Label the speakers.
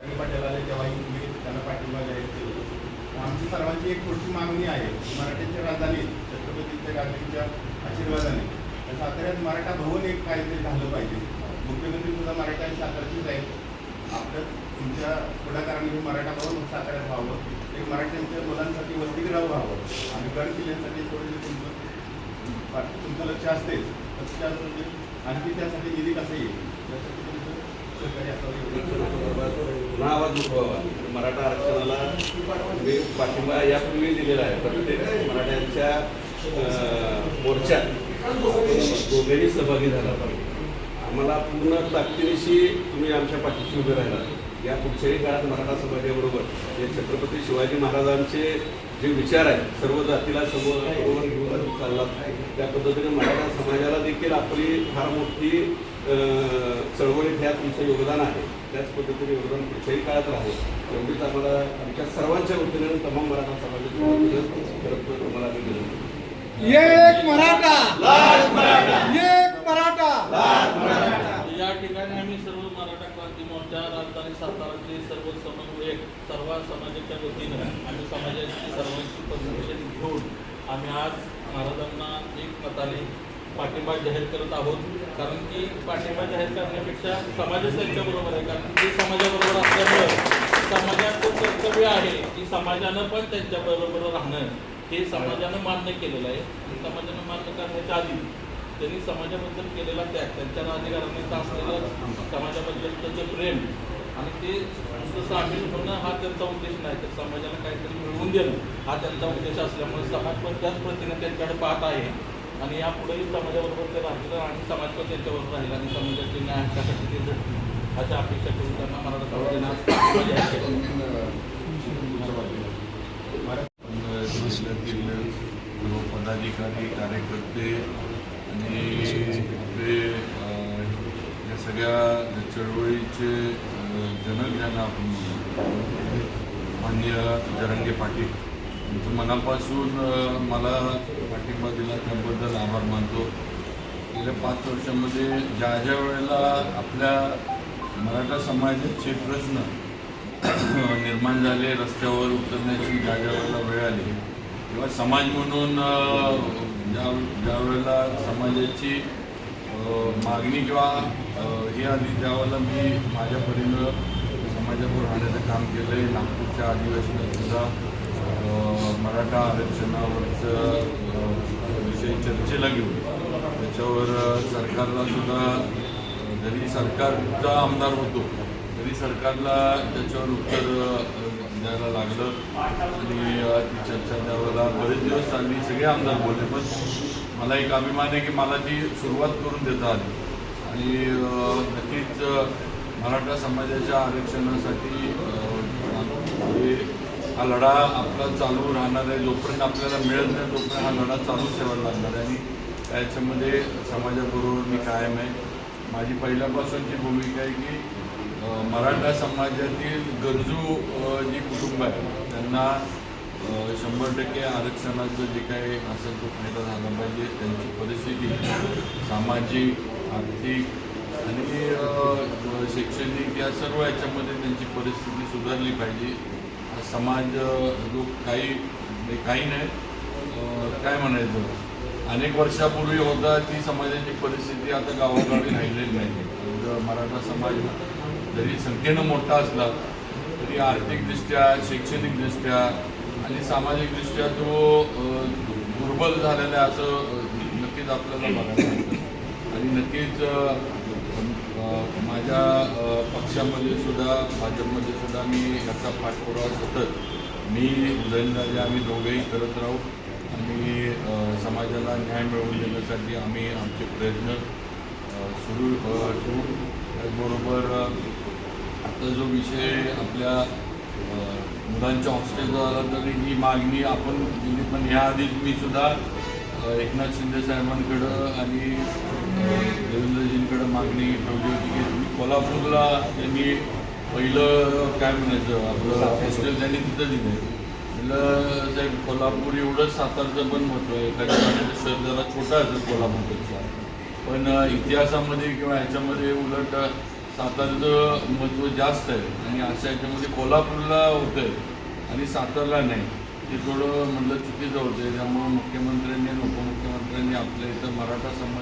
Speaker 1: आणि पटेल आले तेव्हाही त्यांना पाठिंबा जाहीर केला. आमची सर्वांची एक पुढची मागणी आहे मराठ्यांच्या राजधानीत छत्रपतींच्या राजांच्या आशीर्वादाने. साताऱ्यात मराठा भवन एक काहीतरी झालं पाहिजे. मुख्यमंत्री सुद्धा मराठा आणि सातारचीच आहेत. आपलं तुमच्या पुढाकाराने हे मराठा भवन साताऱ्यात व्हावं. एक मराठ्यांच्या मुलांसाठी वसतिगृह व्हावं. आणि गड किल्ल्यांसाठी थोडेसे तुमचं तुमचं लक्ष असतेच त्यासाठी म्हणजे आणखी त्यासाठी निधी कसं येईल? त्यासाठी तुमचं सहकार्य असावं
Speaker 2: पुन्हा आवाज उठवावा मराठा आरक्षणाला मी पाठिंबा यापूर्वी दिलेला आहे. प्रत्येक मराठ्यांच्या मोर्चात दोघेही सहभागी झाला पाहिजे. आम्हाला पूर्ण ताकदीनिशी तुम्ही आमच्या पाठीशी उभे राहिला या पुढच्याही काळात मराठा समाजाबरोबर हे छत्रपती शिवाजी महाराजांचे जे विचार आहेत सर्व जातीला समोर बरोबर घेऊन चालला त्या पद्धतीने मराठा समाजाला देखील आपली फार मोठी चळवळीत ह्या तुमचं योगदान आहे. त्याच पद्धतीने योगदान पुढच्याही काळात राहील. एवढीच आम्हाला आमच्या सर्वांच्या वतीने तमाम मराठा तर तुम्हाला.
Speaker 3: एक मराठा! एक मराठा!
Speaker 4: या ठिकाणी आम्ही सर्व मराठा क्रांती मोर्चा राजधानी साताराचे सर्व समन्वयक सर्व समाजाच्या वतीनं आम्ही समाजाची सर्वांची परमिशन घेऊन आम्ही आज महाराजांना एक मताने पाठिंबा जाहीर करत आहोत. कारण की पाठिंबा जाहीर करण्यापेक्षा समाजच त्यांच्याबरोबर आहे. कारण की ते समाजाबरोबर असल्यामुळं समाजाचं कर्तव्य आहे की समाजानं पण त्यांच्याबरोबर राहणं हे समाजानं मान्य केलेलं आहे. समाजानं मान्य करण्याच्या आधी त्यांनी समाजाबद्दल केलेला त्याग त्यांच्या अधिकारांनी असलेलं समाजाबद्दलचं प्रेम आणि ते नुसतं सामील होणं हा त्यांचा उद्देश नाही. तर समाजाला काहीतरी मिळवून देणं हा त्यांचा उद्देश असल्यामुळे समाज पण त्याच पद्धतीने त्यांच्याकडे पाहत आहे. आणि यापुढेही समाजाबरोबर ते राहिलं आणि समाज पण त्यांच्याबरोबर राहील आणि समाजाचे न्याय हक्कासाठी ते झटतील अशा अपेक्षा करून त्यांना मराठा समाजाने
Speaker 5: जिल्ह्यातील पदाधिकारी कार्यकर्ते आणि ते या सगळ्या चळवळीचे जनक ज्यांना आपण मान्य जरंगे पाटील. तुमचं मनापासून मला पाठिंबा दिला त्याबद्दल आभार मानतो. गेल्या पाच वर्षामध्ये ज्या ज्या वेळेला आपल्या मराठा समाजाचे प्रश्न निर्माण झाले रस्त्यावर उतरण्याची ज्या ज्या वेळेला वेळ आली किंवा समाज म्हणून ज्या ज्या वेळेला समाजाची मागणी किंवा हे आली त्यावेळेला मी माझ्या परीनं समाजावर राहण्याचं काम केलं आहे नागपूरच्या आदिवासी सुद्धा मराठा आरक्षणावरचं विषय चर्चेला घेऊन. त्याच्यावर सरकारला सुद्धा जरी सरकारचा आमदार होतो तरी सरकारला त्याच्यावर उत्तर द्यायला लागलं. आणि ती चर्चा त्यावेळेला बरेच दिवस चालली सगळे आमदार बोलले. पण मला एक अभिमान आहे की मला ती सुरुवात करून देता आली. आणि नक्कीच मराठा समाजाच्या आरक्षणासाठी हा लढा आपला चालू राहणार आहे. जोपर्यंत आपल्याला मिळत नाही तोपर्यंत हा लढा चालू ठेवायला लागणार आहे. आणि त्याच्यामध्ये समाजाबरोबर मी कायम आहे. माझी पहिल्यापासूनची भूमिका आहे की मराठा समाजातील गरजू जी कुटुंब आहे त्यांना शंभर टक्के आरक्षणाचं जे काही असेल तो फायदा झाला पाहिजे. त्यांची परिस्थिती सामाजिक आर्थिक आणि शैक्षणिक या सर्व याच्यामध्ये त्यांची परिस्थिती सुधारली पाहिजे. समाज लोक जो काही म्हणजे काही नाही. काय म्हणायचं? अनेक वर्षापूर्वी होता ती समाजाची परिस्थिती आता गावागावी राहिलेली नाही मराठा समाज जरी संख्येनं मोठा असला तरी आर्थिकदृष्ट्या शैक्षणिकदृष्ट्या आणि सामाजिकदृष्ट्या तो दुर्बल झालेला आहे असं नक्कीच आपल्याला बघायला आणि नक्कीच माझ्या पक्षामध्ये सुद्धा भाजपमध्ये सुद्धा मी याचा पाठपुरावा सतत मी उदयनराजे आम्ही दोघेही करत राहू आणि समाजाला न्याय मिळवून देण्यासाठी आम्ही आमचे प्रयत्न सुरू ठेवू. त्याचबरोबर आता जो विषय आपल्या मुलांच्या हॉस्टेलचा आला तरी ही मागणी आपण दिली. पण ह्याआधीच मी सुद्धा एकनाथ शिंदे साहेबांकडं आणि देवेंद्रजींकडे मागणी ठेवली होती की तुम्ही कोल्हापूरला त्यांनी पहिलं काय म्हणायचं आपलं फेस्टिवल त्यांनी तिथं दिलं म्हणलं साहेब कोल्हापूर एवढंच सातारचं पण महत्त्व आहे. एखाद्या ठिकाणी शहर जरा छोटा असेल कोल्हापूरपेक्षा. पण इतिहासामध्ये किंवा ह्याच्यामध्ये उलट सातारचं महत्त्व जास्त आहे. आणि अशा याच्यामध्ये कोल्हापूरला होतं आहे आणि सातारला नाही. ते थोडं म्हणलं चुकीचं होतं त्यामुळं मुख्यमंत्र्यांनी आणि उपमुख्यमंत्र्यांनी आपल्या इथं मराठा समाज